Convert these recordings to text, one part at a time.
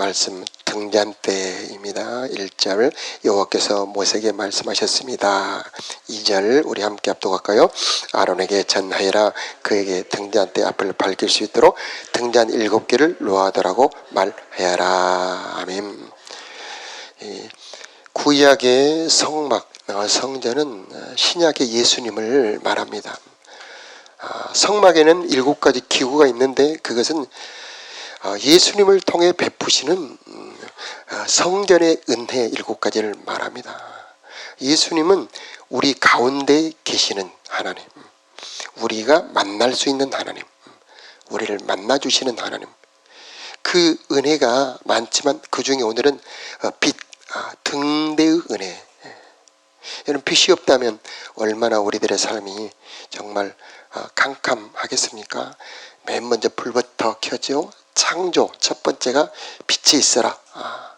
말씀 등잔 때입니다. 1절 여호와께서 모세에게 말씀하셨습니다. 2절 우리 함께 합독할까요? 아론에게 전하여라 그에게 등잔 때 앞을 밝힐 수 있도록 등잔 일곱 개를 놓아더라고 말하여라. 아멘. 이 구약의 성막 어, 성전은 어, 신약의 예수님을 말합니다. 아, 성막에는 일곱 가지 기구가 있는데 그것은 어, 예수님을 통해 베푸시는 음, 어, 성전의 은혜 일곱 가지를 말합니다. 예수님은 우리 가운데 계시는 하나님, 우리가 만날 수 있는 하나님, 우리를 만나 주시는 하나님. 그 은혜가 많지만 그 중에 오늘은 어, 빛, 아, 등대의 은혜. 여러분 빛이 없다면 얼마나 우리들의 삶이 정말 캄캄하겠습니까? 맨 먼저 불부터 켜죠. 창조 첫 번째가 빛이 있어라. 아,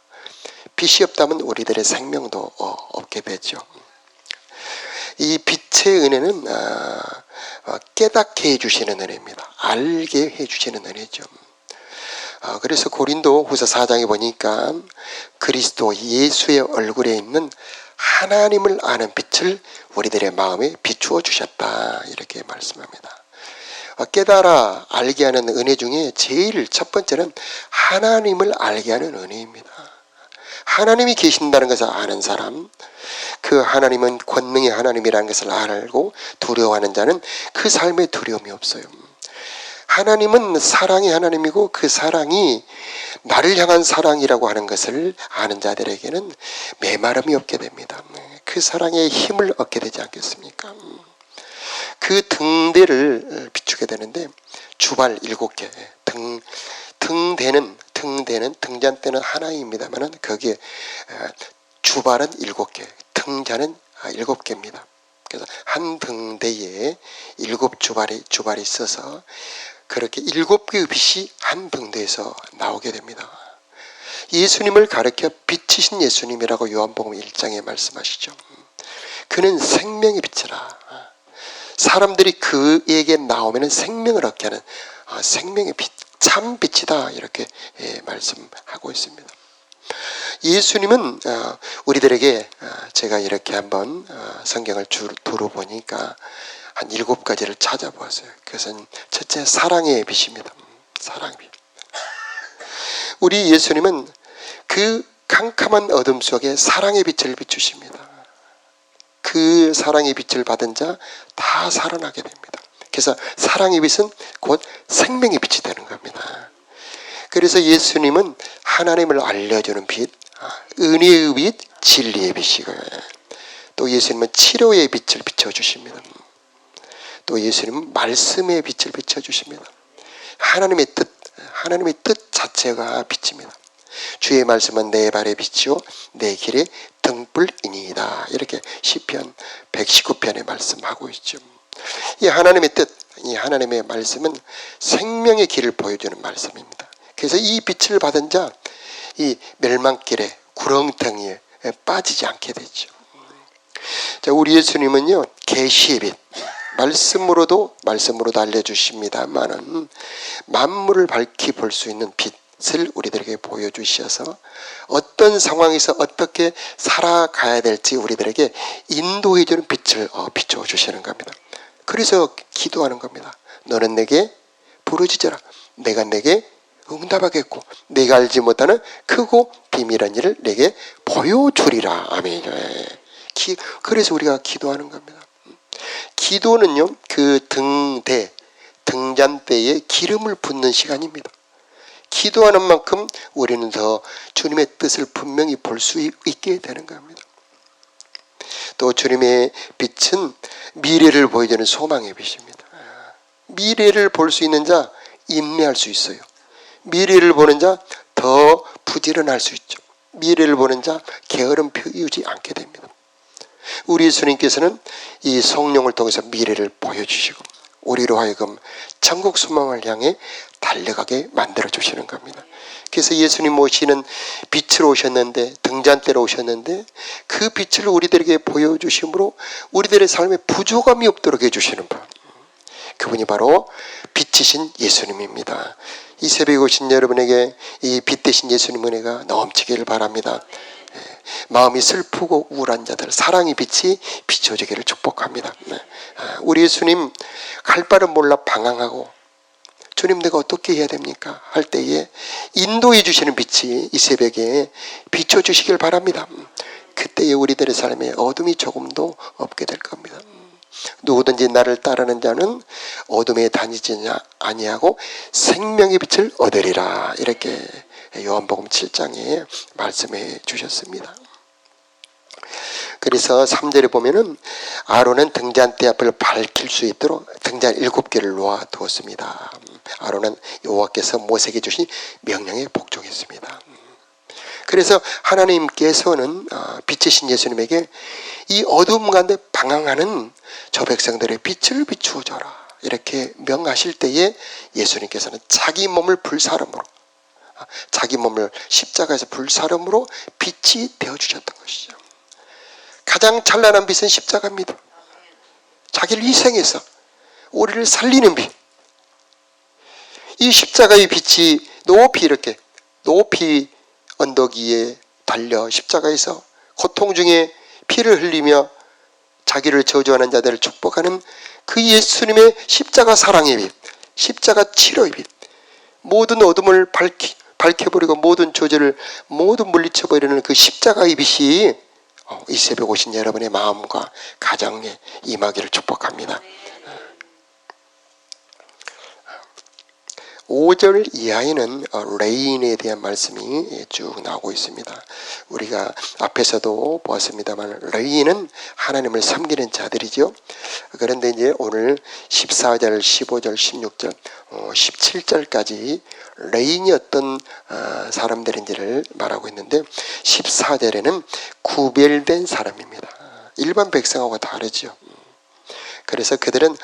빛이 없다면 우리들의 생명도 어, 없게 되죠. 이 빛의 은혜는 아, 어, 깨닫게 해주시는 은혜입니다. 알게 해주시는 은혜죠. 아, 그래서 고린도 후서 4장에 보니까 그리스도 예수의 얼굴에 있는 하나님을 아는 빛을 우리들의 마음에 비추어 주셨다. 이렇게 말씀합니다. 어, 깨달아 알게 하는 은혜 중에 제일 첫 번째는 하나님을 알게 하는 은혜입니다. 하나님이 계신다는 것을 아는 사람, 그 하나님은 권능의 하나님이라는 것을 알고 두려워하는 자는 그 삶에 두려움이 없어요. 하나님은 사랑의 하나님이고 그 사랑이 나를 향한 사랑이라고 하는 것을 아는 자들에게는 메마름이 없게 됩니다. 그 사랑의 힘을 얻게 되지 않겠습니까? 그 등대를 비추게 되는데 주발 일곱 개 등, 등대는 등대는 등잔대는 하나입니다만은 거기에 어, 주발은 일곱 개, 등잔은 아, 일곱 개입니다. 그래서 한 등대에 일곱 주발이 주발이 있어서 그렇게 일곱 개의 빛이 한 등대에서 나오게 됩니다. 예수님을 가르켜 빛이신 예수님이라고 요한복음 1장에 말씀하시죠. 그는 생명의 빛이라. 사람들이 그에게 나오면 생명을 얻게 하는 아, 생명의 빛, 참 빛이다 이렇게 예, 말씀하고 있습니다. 예수님은 어, 우리들에게 어, 제가 이렇게 한번 어, 성경을 두루 보니까 한 일곱 가지를 찾아보았어요. 그것은 첫째 사랑의 빛입니다. 사랑의 빛. 우리 예수님은 그 캄캄한 어둠 속에 사랑의 빛을 비추십니다. 그 사랑의 빛을 받은 자 다 살아나게 됩니다. 그래서 사랑의 빛은 곧 생명의 빛이 되는 겁니다. 그래서 예수님은 하나님을 알려주는 빛, 아, 은혜의 빛, 진리의 빛이고요. 또 예수님은 치료의 빛을 비춰주십니다. 또 예수님은 말씀의 빛을 비춰주십니다. 하나님의 뜻, 하나님의 뜻 자체가 빛입니다. 주의 말씀은 내 발의 빛이요 내 길의 등불이니이다. 이렇게 시편 119편에 말씀하고 있죠. 이 하나님의 뜻, 이 하나님의 말씀은 생명의 길을 보여주는 말씀입니다. 그래서 이 빛을 받은 자, 이 멸망길에 구렁텅이에 빠지지 않게 되죠. 자, 우리 예수님은요, 계시의 빛, 말씀으로도 말씀으로도 알려주십니다만은 만물을 밝히 볼 수 있는 빛, 을 우리들에게 보여주셔서 어떤 상황에서 어떻게 살아가야 될지 우리들에게 인도해주는 빛을 어, 비춰 주시는 겁니다. 그래서 기도하는 겁니다. 너는 내게 부르짖어라. 내가 내게 응답하겠고 내가 알지 못하는 크고 비밀한 일을 내게 보여주리라. 아멘. 그래서 우리가 기도하는 겁니다. 기도는요 그 등대 등잔대에 기름을 붓는 시간입니다. 기도하는 만큼 우리는 더 주님의 뜻을 분명히 볼 수 있게 되는 겁니다. 또 주님의 빛은 미래를 보여주는 소망의 빛입니다. 미래를 볼 수 있는 자 인내할 수 있어요. 미래를 보는 자 더 부지런할 수 있죠. 미래를 보는 자 게으름 피우지 않게 됩니다. 우리 예수님께서는 이 성령을 통해서 미래를 보여주시고 우리로 하여금 천국 소망을 향해 달려가게 만들어 주시는 겁니다. 그래서 예수님 모시는 빛으로 오셨는데 등잔대로 오셨는데 그 빛을 우리들에게 보여주심으로 우리들의 삶에 부족함이 없도록 해주시는 분. 그분이 바로 빛이신 예수님입니다. 이 새벽에 오신 여러분에게 이빛 대신 예수님 은혜가 넘치기를 바랍니다. 예, 마음이 슬프고 우울한 자들 사랑의 빛이 비춰지기를 축복합니다. 네. 아, 우리 예수님 갈 바를 몰라 방황하고 주님 내가 어떻게 해야 됩니까? 할 때에 인도해 주시는 빛이 이 새벽에 비춰 주시길 바랍니다. 음, 그때에 우리들의 삶에 어둠이 조금도 없게 될 겁니다. 음, 누구든지 나를 따르는 자는 어둠에 다니지 아니하고 생명의 빛을 얻으리라 이렇게 요한복음 7장에 말씀해 주셨습니다. 그래서 3절에 보면은 아론은 등잔 대 앞을 밝힐 수 있도록 등잔 일곱 개를 놓아 두었습니다. 아론은 여호와께서 모세에게 주신 명령에 복종했습니다. 그래서 하나님께서는 어, 빛이신 예수님에게 이 어두움 가운데 방황하는 저 백성들의 빛을 비추어 줘라. 이렇게 명하실 때에 예수님께서는 자기 몸을 불사름으로 어, 자기 몸을 십자가에서 불사름으로 빛이 되어 주셨던 것이죠. 가장 찬란한 빛은 십자가입니다. 자기를 희생해서 우리를 살리는 빛. 이 십자가의 빛이 높이 이렇게 높이 언덕 위에 달려 십자가에서 고통 중에 피를 흘리며 자기를 저주하는 자들을 축복하는 그 예수님의 십자가 사랑의 빛, 십자가 치료의 빛, 모든 어둠을 밝히, 밝혀버리고 모든 조절을 모두 물리쳐버리는 그 십자가의 빛이 어, 이 새벽 오신 여러분의 마음과 가정에 임하기를 축복합니다. 5절 이하에는 어, 레인에 대한 말씀이 쭉 나오고 있습니다. 우리가 앞에서도 보았습니다만 레인은 하나님을 섬기는 자들이죠. 그런데 이제 오늘 14절, 15절, 16절, 17절까지 레인이 어떤 어, 사람들인지를 말하고 있는데 14절에는 구별된 사람입니다. 일반 백성하고 다르죠. 그래서 그들은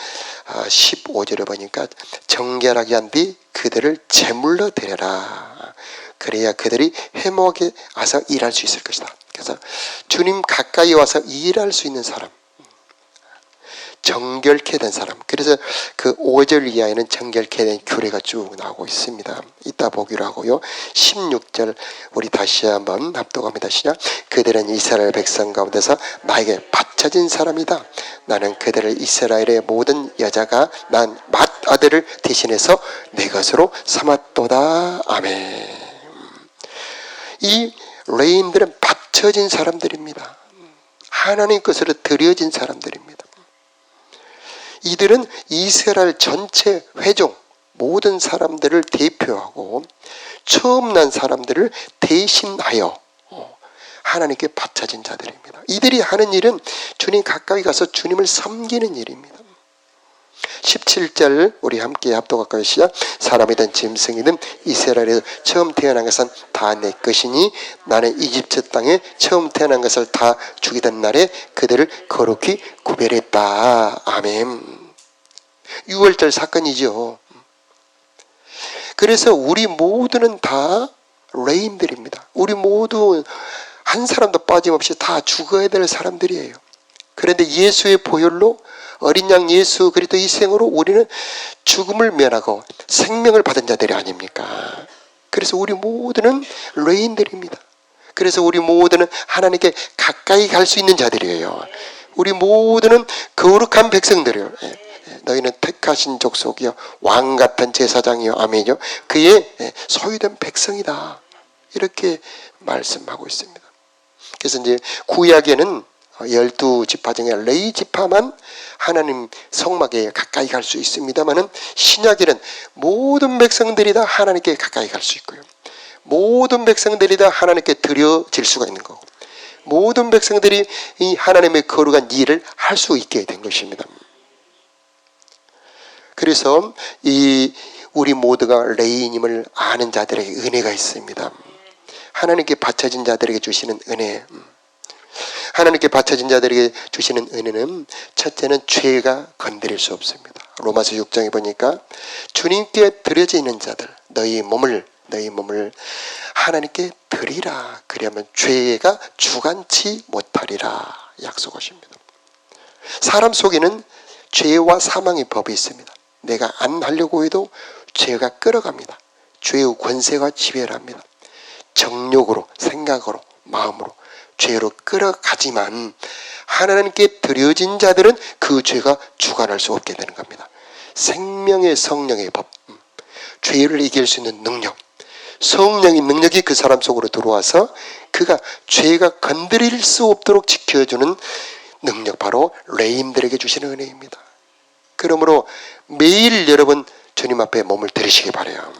15절을 어, 보니까 정결하게 한 뒤 그들을 제물로 드려라. 그래야 그들이 회목에 와서 일할 수 있을 것이다. 그래서 주님 가까이 와서 일할 수 있는 사람. 정결케 된 사람. 그래서 그 5절 이하에는 정결케 된 규례가 쭉 나오고 있습니다. 이따 보기로 하고요. 16절 우리 다시 한번 합독합니다. 시작. 그들은 이스라엘 백성 가운데서 나에게 바 쳐진 사람이다. 나는 그들을 이스라엘의 모든 여자가 난 맏 아들을 대신해서 내 것으로 삼았도다. 아멘. 이 레인들은 바쳐진 사람들입니다. 하나님 것으로 드려진 사람들입니다. 이들은 이스라엘 전체 회종 모든 사람들을 대표하고 처음 난 사람들을 대신하여 하나님께 바쳐진 자들입니다. 이들이 하는 일은 주님 가까이 가서 주님을 섬기는 일입니다. 17절 우리 함께 합독할까요? 시작. 사람이든 짐승이든 이스라엘에서 처음 태어난 것은 다 내 것이니 나는 이집트 땅에 처음 태어난 것을 다 죽이던 날에 그들을 거룩히 구별했다. 아멘. 6월절 사건이죠. 그래서 우리 모두는 다 레인들입니다. 우리 모두 한 사람도 빠짐없이 다 죽어야 될 사람들이에요. 그런데 예수의 보혈로 어린 양 예수 그리스도 이 생으로 우리는 죽음을 면하고 생명을 받은 자들이 아닙니까? 그래서 우리 모두는 레인들입니다. 그래서 우리 모두는 하나님께 가까이 갈 수 있는 자들이에요. 우리 모두는 거룩한 백성들이에요. 예, 예, 너희는 택하신 족속이요 왕 같은 제사장이요 아멘요. 그의 예, 소유된 백성이다. 이렇게 말씀하고 있습니다. 그래서 이제 구약에는 열두 지파 중에 레이 지파만 하나님 성막에 가까이 갈 수 있습니다만은 신약에는 모든 백성들이 다 하나님께 가까이 갈 수 있고요. 모든 백성들이 다 하나님께 드려질 수가 있는 거고 모든 백성들이 이 하나님의 거룩한 일을 할 수 있게 된 것입니다. 그래서 이 우리 모두가 레이님을 아는 자들에게 은혜가 있습니다. 하나님께 바쳐진 자들에게 주시는 은혜. 하나님께 바쳐진 자들에게 주시는 은혜는 첫째는 죄가 건드릴 수 없습니다. 로마서 6장에 보니까 주님께 드려져 있는 자들 너희 몸을 너희 몸을 하나님께 드리라 그러면 죄가 주관치 못하리라 약속하십니다. 사람 속에는 죄와 사망의 법이 있습니다. 내가 안 하려고 해도 죄가 끌어갑니다. 죄의 권세가 지배를 합니다. 정욕으로, 생각으로, 마음으로 죄로 끌어가지만 하나님께 드려진 자들은 그 죄가 주관할 수 없게 되는 겁니다. 생명의 성령의 법, 음, 죄를 이길 수 있는 능력, 성령의 능력이 그 사람 속으로 들어와서 그가 죄가 건드릴 수 없도록 지켜주는 능력 바로 레인들에게 주시는 은혜입니다. 그러므로 매일 여러분 주님 앞에 몸을 들이시기 바래요.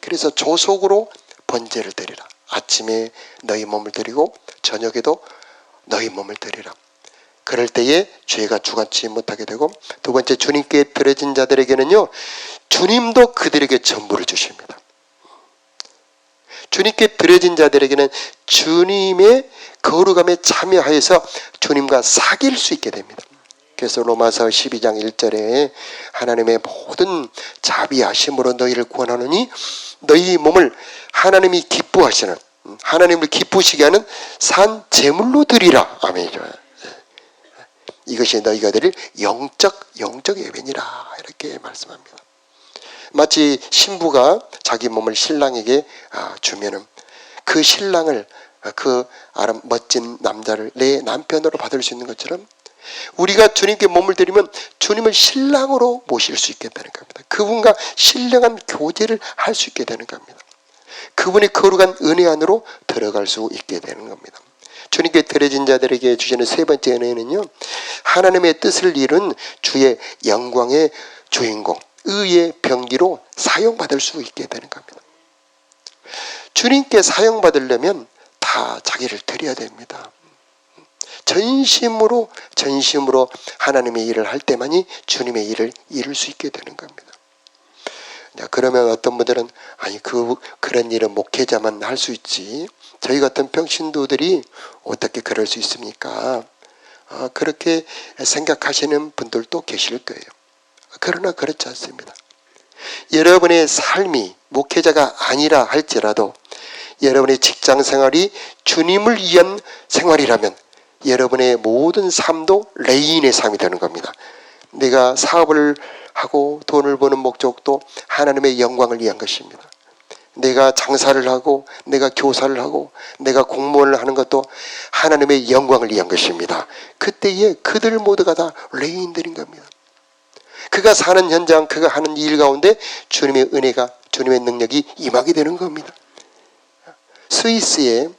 그래서 조속으로 번제를 드리라. 아침에 너희 몸을 드리고 저녁에도 너희 몸을 드리라. 그럴 때에 죄가 주관치 못하게 되고 두 번째 주님께 드려진 자들에게는요 주님도 그들에게 전부를 주십니다. 주님께 드려진 자들에게는 주님의 거룩함에 참여하여서 주님과 사귈 수 있게 됩니다. 그래서 로마서 12장 1절에 하나님의 모든 자비하심으로 너희를 구원하노니 너희 몸을 하나님이 기뻐하시는 하나님을 기쁘시게 하는 산 제물로 드리라. 아멘이죠. 이것이 너희가 드릴 영적 영적 예배니라 이렇게 말씀합니다. 마치 신부가 자기 몸을 신랑에게 아, 주면은 그 신랑을 아, 그 아름 멋진 남자를 내 남편으로 받을 수 있는 것처럼 우리가 주님께 몸을 드리면 주님을 신랑으로 모실 수 있게 되는 겁니다. 그분과 신령한 교제를 할 수 있게 되는 겁니다. 그분의 거룩한 은혜 안으로 들어갈 수 있게 되는 겁니다. 주님께 드려진 자들에게 주시는 세 번째 은혜는요, 하나님의 뜻을 이룬 주의 영광의 주인공, 의의 병기로 사용받을 수 있게 되는 겁니다. 주님께 사용받으려면 다 자기를 드려야 됩니다. 전심으로 전심으로 하나님의 일을 할 때만이 주님의 일을 이룰 수 있게 되는 겁니다. 그러면 어떤 분들은 아니 그 그런 일은 목회자만 할 수 있지. 저희 같은 평신도들이 어떻게 그럴 수 있습니까? 아, 그렇게 생각하시는 분들도 계실 거예요. 그러나 그렇지 않습니다. 여러분의 삶이 목회자가 아니라 할지라도 여러분의 직장 생활이 주님을 위한 생활이라면 여러분의 모든 삶도 레인의 삶이 되는 겁니다. 내가 사업을 하고 돈을 버는 목적도 하나님의 영광을 위한 것입니다. 내가 장사를 하고 내가 교사를 하고 내가 공무원을 하는 것도 하나님의 영광을 위한 것입니다. 그때에 그들 모두가 다 레인들인 겁니다. 그가 사는 현장, 그가 하는 일 가운데 주님의 은혜가, 주님의 능력이 임하게 되는 겁니다. 스위스의,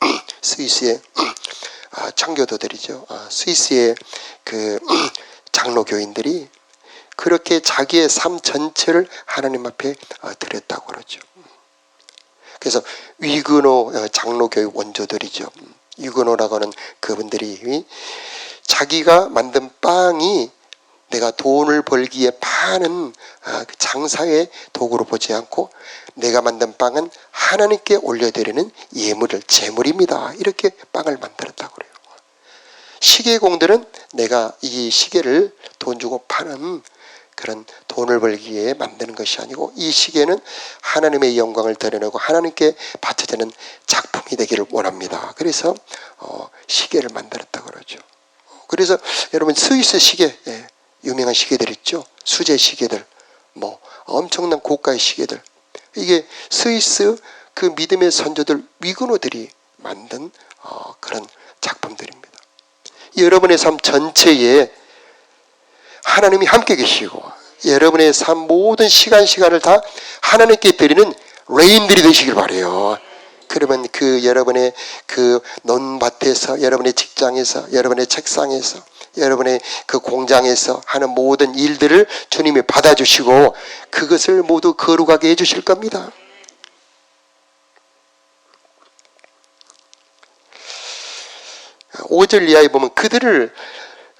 스위스의 아, 청교도들이죠. 아, 스위스의 그 장로 교인들이 그렇게 자기의 삶 전체를 하나님 앞에 어, 드렸다고 그러죠. 그래서 위근호 어, 장로교회 원조들이죠. 위근호라고 하는 그분들이 자기가 만든 빵이 내가 돈을 벌기에 파는 아, 그 장사의 도구로 보지 않고 내가 만든 빵은 하나님께 올려드리는 예물을 제물입니다. 이렇게 빵을 만들었다고 그래요. 시계공들은 내가 이 시계를 돈 주고 파는 그런 돈을 벌기에 만드는 것이 아니고 이 시계는 하나님의 영광을 드러내고 하나님께 바쳐지는 작품이 되기를 원합니다. 그래서 어, 시계를 만들었다 그러죠. 그래서 여러분 스위스 시계 예, 유명한 시계들 있죠. 수제 시계들 뭐 엄청난 고가의 시계들 이게 스위스 그 믿음의 선조들 위근호들이 만든 어, 그런 작품들입니다. 여러분의 삶 전체에 하나님이 함께 계시고 여러분의 삶 모든 시간 시간을 다 하나님께 드리는 레인들이 되시길 바래요. 그러면 그 여러분의 그 논밭에서 여러분의 직장에서 여러분의 책상에서 여러분의 그 공장에서 하는 모든 일들을 주님이 받아주시고 그것을 모두 거룩하게 해주실 겁니다. 오절 이하에 보면 그들을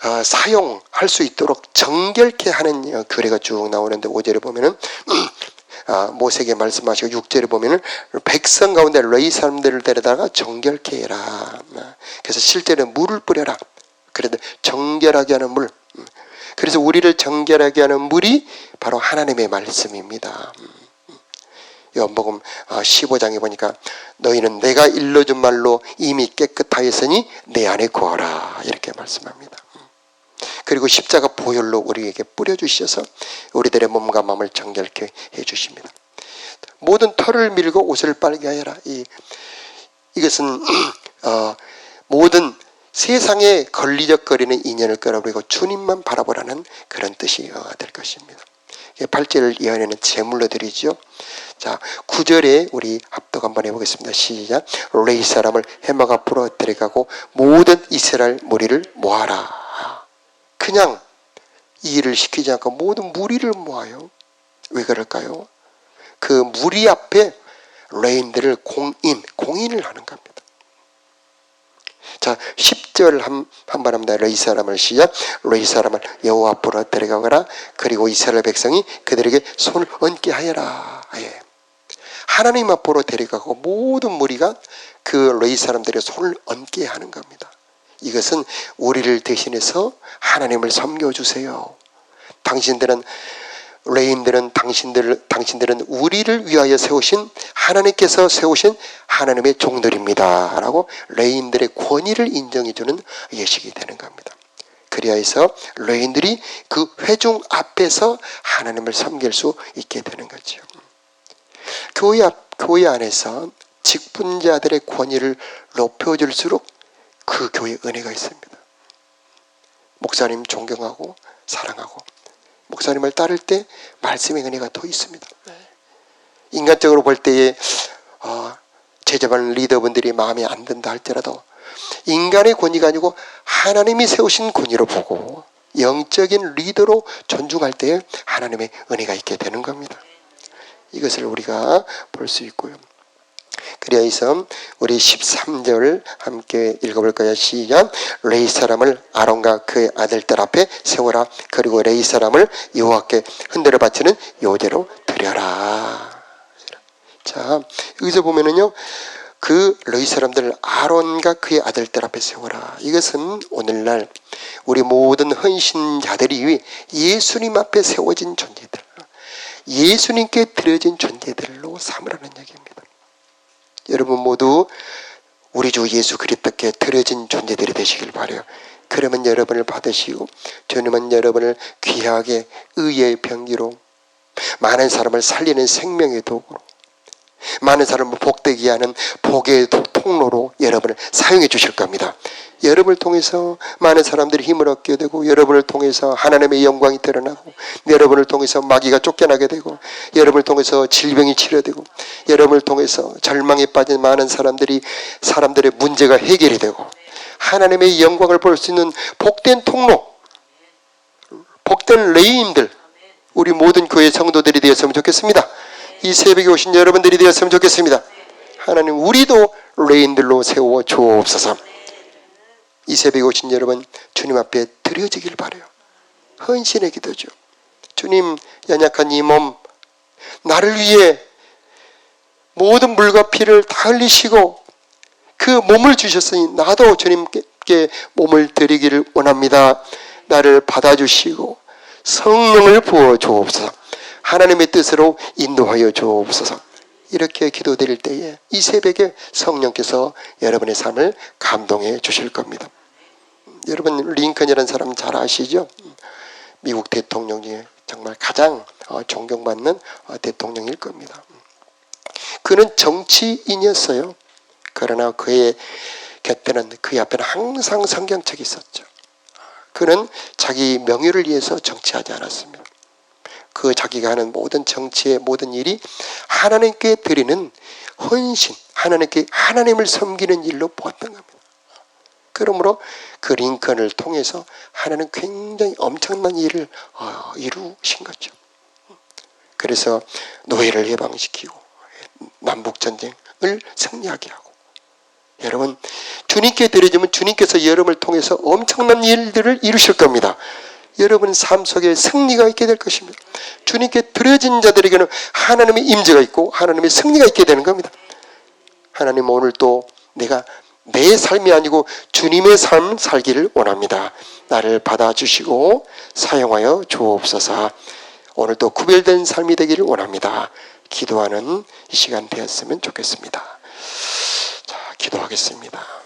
어, 사용할 수 있도록 정결케 하는 어, 규례가 쭉 나오는데 5절에 보면은 아, 모세에게 말씀하시고 6절에 보면은 백성 가운데 레이 사람들을 데려다가 정결케 해라. 그래서 실제로 물을 뿌려라. 그래도 정결하게 하는 물. 그래서 우리를 정결하게 하는 물이 바로 하나님의 말씀입니다. 요한복음 15장에 아, 보니까 너희는 내가 일러준 말로 이미 깨끗하였으니 내 안에 구하라 이렇게 말씀합니다. 그리고 십자가 보혈로 우리에게 뿌려주셔서 우리들의 몸과 마음을 정결케 해주십니다. 모든 털을 밀고 옷을 빨게 하여라. 이, 이것은 어, 모든 세상에 걸리적거리는 인연을 끌어버리고 주님만 바라보라는 그런 뜻이 어, 될 것입니다. 발제를 예언에는 제물로 드리죠. 자, 9절에 우리 합독 한번 해보겠습니다. 시작. 레이 사람을 해막 앞으로 데려가고 모든 이스라엘 무리를 모아라. 그냥 이 일을 시키지 않고 모든 무리를 모아요. 왜 그럴까요? 그 무리 앞에 레인들을 공인, 공인을 하는 겁니다. 자, 10절 한, 한번 합니다. 레이 사람을 시작. 레이 사람을 여호와 앞으로 데려가거라. 그리고 이스라엘 백성이 그들에게 손을 얹게 하여라. 예. 하나님 앞으로 데려가고 모든 무리가 그 레이 사람들의 손을 얹게 하는 겁니다. 이것은 우리를 대신해서 하나님을 섬겨주세요. 당신들은 레인들은 당신들 당신들은 우리를 위하여 세우신 하나님께서 세우신 하나님의 종들입니다라고 레인들의 권위를 인정해 주는 예식이 되는 겁니다. 그리하여서 레인들이 그 회중 앞에서 하나님을 섬길 수 있게 되는 거죠. 교회 앞 교회 안에서 직분자들의 권위를 높여줄수록 그 교회 은혜가 있습니다. 목사님 존경하고 사랑하고 목사님을 따를 때 말씀의 은혜가 더 있습니다. 인간적으로 볼 때에 어, 제자반 리더분들이 마음에 안 든다 할지라도 인간의 권위가 아니고 하나님이 세우신 권위로 보고 영적인 리더로 존중할 때 하나님의 은혜가 있게 되는 겁니다. 이것을 우리가 볼 수 있고요. 그리하여서 우리 13절 함께 읽어볼까요? 시작. 레이 사람을 아론과 그의 아들들 앞에 세워라. 그리고 레이 사람을 여호와께 흔들어 바치는 요제로 드려라. 자 여기서 보면은요. 그 레이 사람들 아론과 그의 아들들 앞에 세워라. 이것은 오늘날 우리 모든 헌신자들이 예수님 앞에 세워진 존재들, 예수님께 드려진 존재들로 삼으라는 얘기입니다. 여러분 모두 우리 주 예수 그리스도께 드려진 존재들이 되시길 바래요. 그러면 여러분을 받으시고 주님은 여러분을 귀하게 의의 병기로 많은 사람을 살리는 생명의 도구로 많은 사람을 복되게 하는 복의 통로로 여러분을 사용해 주실 겁니다. 여러분을 통해서 많은 사람들이 힘을 얻게 되고 여러분을 통해서 하나님의 영광이 드러나고 여러분을 통해서 마귀가 쫓겨나게 되고 여러분을 통해서 질병이 치료되고 여러분을 통해서 절망에 빠진 많은 사람들이 사람들의 문제가 해결이 되고 하나님의 영광을 볼 수 있는 복된 통로 복된 레이인들 우리 모든 교회 성도들이 되었으면 좋겠습니다. 이 새벽에 오신 여러분들이 되었으면 좋겠습니다. 하나님 우리도 레인들로 세워 주옵소서. 이 새벽에 오신 여러분 주님 앞에 드려지길 바래요. 헌신의 기도죠. 주님 연약한 이 몸 나를 위해 모든 물과 피를 다 흘리시고 그 몸을 주셨으니 나도 주님께 몸을 드리기를 원합니다. 나를 받아주시고 성령을 부어 주옵소서. 하나님의 뜻으로 인도하여 주옵소서. 이렇게 기도드릴 때에 이 새벽에 성령께서 여러분의 삶을 감동해 주실 겁니다. 여러분 링컨이라는 사람 잘 아시죠? 미국 대통령 중에 정말 가장 어, 존경받는 어, 대통령일 겁니다. 그는 정치인이었어요. 그러나 그의 곁에는 그의 앞에는 항상 성경책이 있었죠. 그는 자기 명예를 위해서 정치하지 않았습니다. 그 자기가 하는 모든 정치의 모든 일이 하나님께 드리는 헌신, 하나님께 하나님을 섬기는 일로 보았던 겁니다. 그러므로 그 링컨을 통해서 하나님 굉장히 엄청난 일을 어, 이루신 거죠. 그래서 노예를 해방시키고 남북 전쟁을 승리하게 하고 여러분 주님께 드려지면 주님께서 여러분을 통해서 엄청난 일들을 이루실 겁니다. 여러분 삶 속에 승리가 있게 될 것입니다. 주님께 드려진 자들에게는 하나님의 임재가 있고 하나님의 승리가 있게 되는 겁니다. 하나님 오늘 또 내가 내 삶이 아니고 주님의 삶 살기를 원합니다. 나를 받아주시고 사용하여 주옵소서. 오늘도 구별된 삶이 되기를 원합니다. 기도하는 이 시간 되었으면 좋겠습니다. 자, 기도하겠습니다.